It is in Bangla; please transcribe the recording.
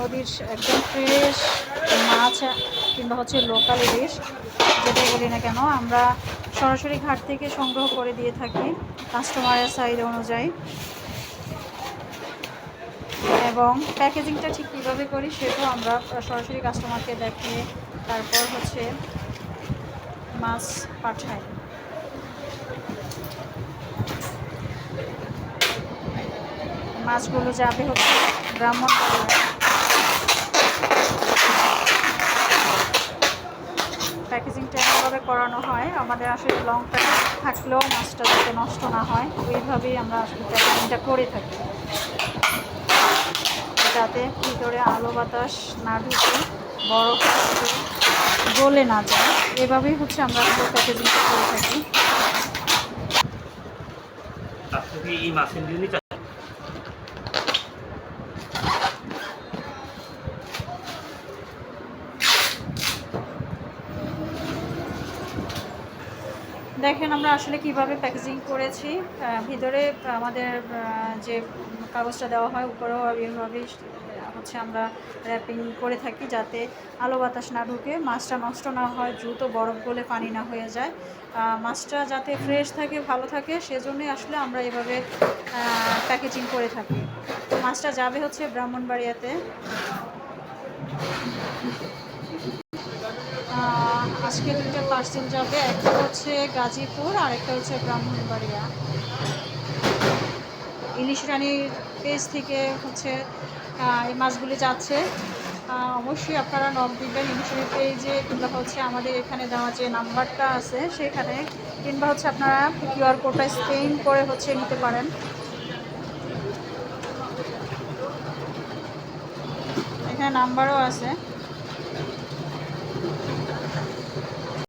নদীর একদম ফ্রেশ মাছ, কিংবা হচ্ছে লোকাল ইলিশ যেটাই বলি না কেন, আমরা সরাসরি ঘাট থেকে সংগ্রহ করে দিয়ে থাকি কাস্টমারের সাইজ অনুযায়ী। এবং প্যাকেজিংটা ঠিক কীভাবে করি সেটাও আমরা সরাসরি কাস্টমারকে দেখিয়ে তারপর হচ্ছে মাছ পাঠাই। মাছগুলো যাবে হচ্ছে ব্রাহ্মণ প্যাকেজিংটা এমনভাবে করানো হয়। আমাদের আসলে লং প্যাকেজ থাকলেও মাছটা যাতে নষ্ট না হয়, ওইভাবেই আমরা আসলে প্যাকেজিংটা করে থাকি। যাতে ভিতরে আলো বাতাস না ঢুকে, বরফ গলে না যায়, এভাবেই হচ্ছে আমরা আসলে প্যাকেজিংটা করে থাকি। দেখেন আমরা আসলে কীভাবে প্যাকেজিং করেছি। ভিতরে আমাদের যে কাগজটা দেওয়া হয়, উপরেও এইভাবে হচ্ছে আমরা র্যাপিং করে থাকি যাতে আলো বাতাস না ঢুকে, মাছটা নষ্ট না হয়, দ্রুত বরফ গলে পানি না হয়ে যায়। মাছটা যাতে ফ্রেশ থাকে, ভালো থাকে, সেজন্যই আসলে আমরা এভাবে প্যাকেজিং করে থাকি। মাছটা যাবে হচ্ছে ব্রাহ্মণবাড়িয়াতে। পার্সেল যাবে একটা হচ্ছে গাজীপুর আর একটা হচ্ছে ব্রাহ্মণবাড়িয়া। ইলিশ রানীর পেজ থেকে হচ্ছে এই মাছগুলি যাচ্ছে। অবশ্যই আপনারা নক দিবেন ইলিশ রানীর পেজে, কিংবা হচ্ছে আমাদের এখানে দেওয়া যে নাম্বারটা আছে, সেখানে, কিংবা হচ্ছে আপনারা কিউআর কোডটা স্ক্যান করে হচ্ছে নিতে পারেন। এখানে নাম্বারও আছে।